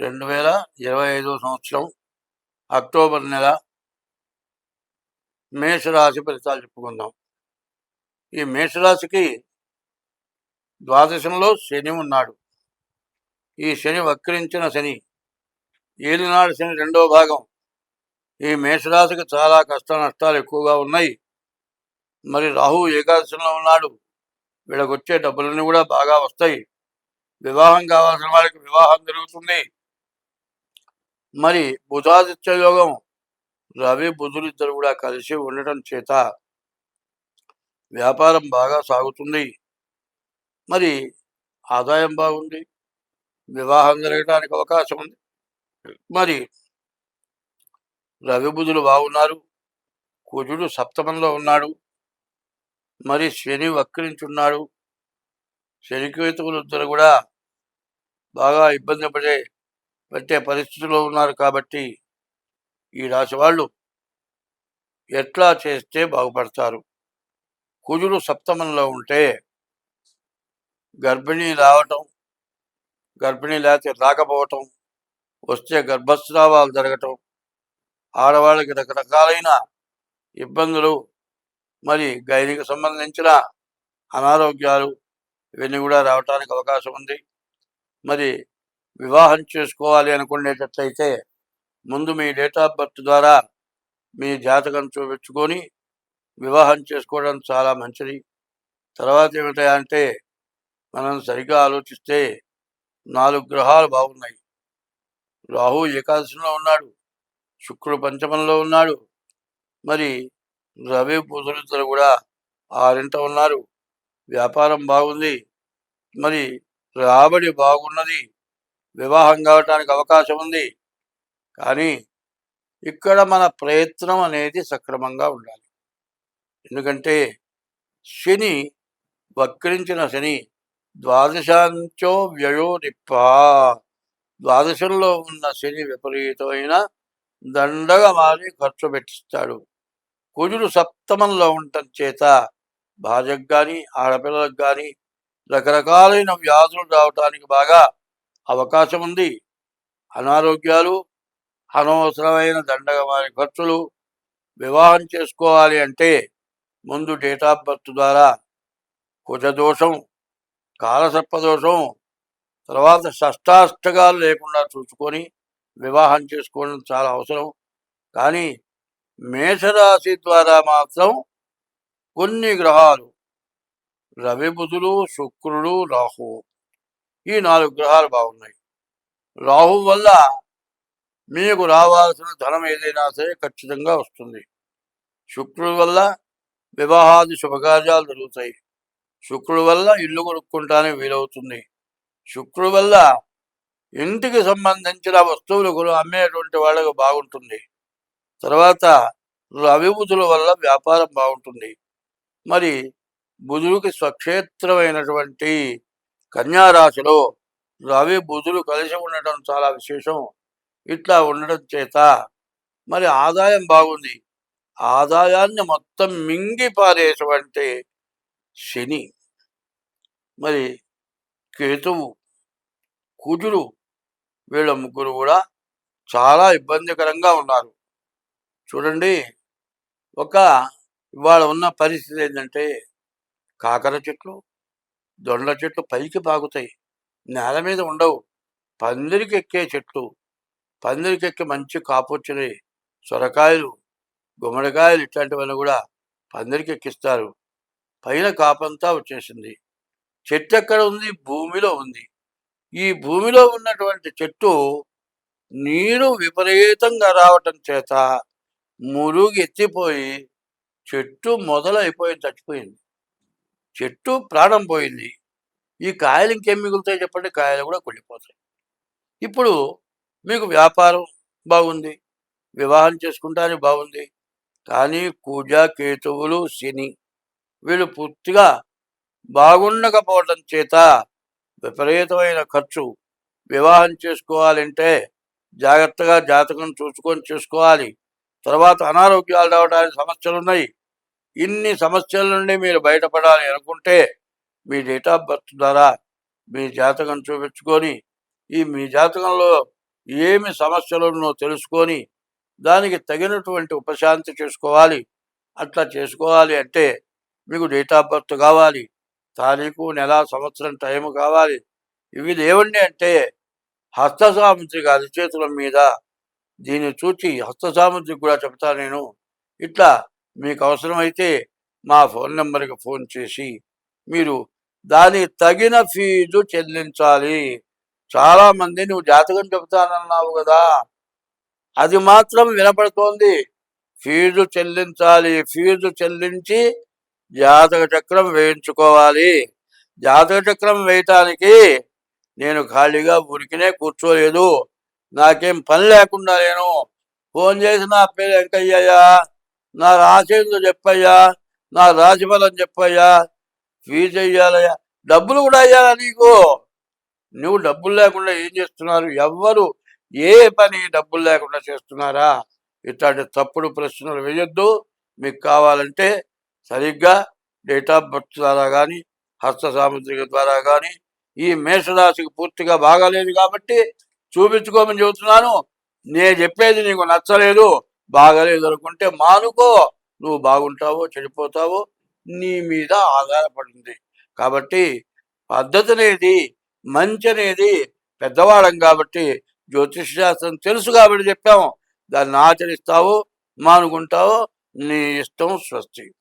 రెండు వేల ఇరవై ఐదో సంవత్సరం అక్టోబర్ నెల మేషరాశి ఫలితాలు చెప్పుకుందాం. ఈ మేషరాశికి ద్వాదశంలో శని ఉన్నాడు. ఈ శని వక్రించిన శని ఏలినాడు శని రెండో భాగం. ఈ మేషరాశికి చాలా కష్ట నష్టాలు ఎక్కువగా ఉన్నాయి. మరి రాహు ఏకాదశంలో ఉన్నాడు. వీళ్ళకి వచ్చే డబ్బులన్నీ కూడా బాగా వస్తాయి. వివాహం కావాల్సిన వాళ్ళకి వివాహం జరుగుతుంది. మరి బుధాదిత్య యోగం రవి బుధులు ఇద్దరు కూడా కలిసి ఉండటం చేత వ్యాపారం బాగా సాగుతుంది. మరి ఆదాయం బాగుంది వివాహం జరగడానికి అవకాశం ఉంది. మరి రవి బుధులు బాగున్నారు కుజుడు సప్తమంలో ఉన్నాడు. మరి శని వక్రించున్నాడు. శనికేతువులు ఇద్దరు కూడా బాగా ఇబ్బంది పడే పెట్టే పరిస్థితిలో ఉన్నారు కాబట్టి ఈ రాశి వాళ్ళు ఎట్లా చేస్తే బాగుపడతారు? కుజుడు సప్తమంలో ఉంటే గర్భిణీ రావటం గర్భిణీ లేకపోతే రాకపోవటం వస్తే గర్భస్రావాలు జరగటం ఆడవాళ్ళకి రకరకాలైన ఇబ్బందులు మరి గైనికి సంబంధించిన అనారోగ్యాలు ఇవన్నీ కూడా రావటానికి అవకాశం ఉంది. మరి వివాహం చేసుకోవాలి అనుకునేటట్లయితే ముందు మీ డేట్ ఆఫ్ బర్త్ ద్వారా మీ జాతకం చూపించుకొని వివాహం చేసుకోవడం చాలా మంచిది. తర్వాత ఏమిటంటే మనం సరిగ్గా ఆలోచిస్తే నాలుగు గ్రహాలు బాగున్నాయి. రాహు ఏకాదశిలో ఉన్నాడు శుక్రుడు పంచమంలో ఉన్నాడు మరి రవి బుధులిద్దరు కూడా ఆరింట ఉన్నారు. వ్యాపారం బాగుంది మరి రాబడి బాగున్నది వివాహం కావటానికి అవకాశం ఉంది. కానీ ఇక్కడ మన ప్రయత్నం అనేది సక్రమంగా ఉండాలి. ఎందుకంటే శని వక్రించిన శని ద్వాదశాంచో వ్యయో నిప్ప. ద్వాదశంలో ఉన్న శని విపరీతమైన దండగా మారి ఖర్చు పెట్టిస్తాడు. కుజుడు సప్తమంలో ఉండటం చేత భార్యకు కానీ ఆడపిల్లలకు కానీ రకరకాలైన వ్యాధులు రావటానికి బాగా అవకాశం ఉంది అనారోగ్యాలు అనవసరమైన దండగమాని ఖర్చులు వివాహం చేసుకోవాలి అంటే ముందు డేట్ ఆఫ్ బర్త్ ద్వారా కుజదోషం కాలసర్పదోషం తర్వాత షష్టాష్టకాలు లేకుండా చూసుకొని వివాహం చేసుకోవడం చాలా అవసరం. కానీ మేషరాశి ద్వారా మాత్రం కొన్ని గ్రహాలు రవి బుధుడు శుక్రుడు రాహు ఈ నాలుగు గ్రహాలు బాగున్నాయి. రాహు వల్ల మీకు రావాల్సిన ధనం ఏదైనా సరే ఖచ్చితంగా వస్తుంది. శుక్రుడు వల్ల వివాహాది శుభకార్యాలు జరుగుతాయి. శుక్రుడు వల్ల ఇల్లు కొనుక్కుంటానికి వీలవుతుంది. శుక్రుడు వల్ల ఇంటికి సంబంధించిన వస్తువులు కూడా అమ్మేటువంటి వాళ్ళకు బాగుంటుంది. తర్వాత రవి బుధుల వల్ల వ్యాపారం బాగుంటుంది. మరి బుధుడికి స్వక్షేత్రమైనటువంటి కన్యారాశిలో రవి బుధులు కలిసి ఉండటం చాలా విశేషం. ఇట్లా ఉండడం చేత మరి ఆదాయం బాగుంది. ఆదాయాన్ని మొత్తం మింగి పారేటువంటి శని మరి కేతువు కుజుడు వీళ్ళ ముగ్గురు కూడా చాలా ఇబ్బందికరంగా ఉన్నారు. చూడండి ఒక ఇవాళ ఉన్న పరిస్థితి ఏంటంటే కాకర చెట్లు దొండ చెట్లు పైకి పాకుతాయి నేల మీద ఉండవు. పందిరికి ఎక్కే చెట్లు పందిరికి ఎక్కి మంచి కాపొచ్చినవి సొరకాయలు గుమ్మడికాయలు ఇట్లాంటివన్నీ కూడా పందిరికి ఎక్కిస్తారు. పైన కాపంతా వచ్చేసింది. చెట్టు ఎక్కడ ఉంది? భూమిలో ఉంది. ఈ భూమిలో ఉన్నటువంటి చెట్టు నీరు విపరీతంగా రావటం చేత మురుగు ఎత్తిపోయి చెట్టు మొదలైపోయి చచ్చిపోయింది. చెట్టు ప్రాణం పోయింది. ఈ కాయలు ఇంకేం మిగులుతాయి చెప్పండి కాయలు కూడా కుళ్ళిపోతాయి. ఇప్పుడు మీకు వ్యాపారం బాగుంది వివాహం చేసుకుంటానికి బాగుంది కానీ కూజ కేతువులు శని వీళ్ళు పూర్తిగా బాగుండకపోవడం చేత విపరీతమైన ఖర్చు. వివాహం చేసుకోవాలంటే జాగ్రత్తగా జాతకం చూసుకొని చేసుకోవాలి. తర్వాత అనారోగ్యాలు రావడానికి సమస్యలు ఉన్నాయి ఇన్ని సమస్యల నుండి మీరు బయటపడాలి అనుకుంటే మీ డేట్ ఆఫ్ బర్త్ ద్వారా మీ జాతకం చూపించుకొని ఈ మీ జాతకంలో ఏమి సమస్యలున్నో తెలుసుకొని దానికి తగినటువంటి ఉపశాంతి చేసుకోవాలి. అట్లా చేసుకోవాలి అంటే మీకు డేట్ ఆఫ్ బర్త్ కావాలి తారీఖు నెల సంవత్సరం టైం కావాలి. ఇవి లేవండి అంటే హస్తసాముద్రిక అరిచేతుల మీద దీన్ని చూచి హస్తసాముద్రికి కూడా చెప్తాను నేను. ఇట్లా మీకు అవసరమైతే మా ఫోన్ నెంబర్కి ఫోన్ చేసి మీరు దానికి తగిన ఫీజు చెల్లించాలి. చాలా మంది నువ్వు జాతకం చెబుతానన్నావు కదా. అది మాత్రం వినపడుతోంది. ఫీజు చెల్లించాలి. ఫీజు చెల్లించి జాతక చక్రం వేయించుకోవాలి. జాతక చక్రం వేయటానికి నేను ఖాళీగా ఉరికినే కూర్చోలేదు. నాకేం పని లేకుండా నేను ఫోన్ చేసి నా పేరు వెంకయ్యయ్యా నా రాసేందు చెప్పయ్యా నా రాశిఫలం చెప్పయ్యా ఫీజు అయ్యాలయ్యా డబ్బులు కూడా అయ్యాలా నీకు? నువ్వు డబ్బులు లేకుండా ఏం చేస్తున్నారు? ఎవ్వరు ఏ పని డబ్బులు లేకుండా చేస్తున్నారా? ఇట్లాంటి తప్పుడు ప్రశ్నలు వేయొద్దు. మీకు కావాలంటే సరిగ్గా డేట్ ఆఫ్ బర్త్ ద్వారా కానీ హస్త సాముద్రిక ద్వారా కానీ ఈ మేషరాశికి పూర్తిగా బాగాలేదు కాబట్టి చూపించుకోమని చెబుతున్నాను. నేను చెప్పేది నీకు నచ్చలేదు. బాగలేదు అనుకుంటే మానుకో. నువ్వు బాగుంటావో చెడిపోతావో నీ మీద ఆధారపడింది. కాబట్టి పద్ధతి అనేది మంచి అనేది పెద్దవాళ్ళం కాబట్టి జ్యోతిష్ శాస్త్రం తెలుసు కాబట్టి చెప్పాము. దాన్ని ఆచరిస్తావు మానుకుంటావో నీ ఇష్టం స్వస్తి.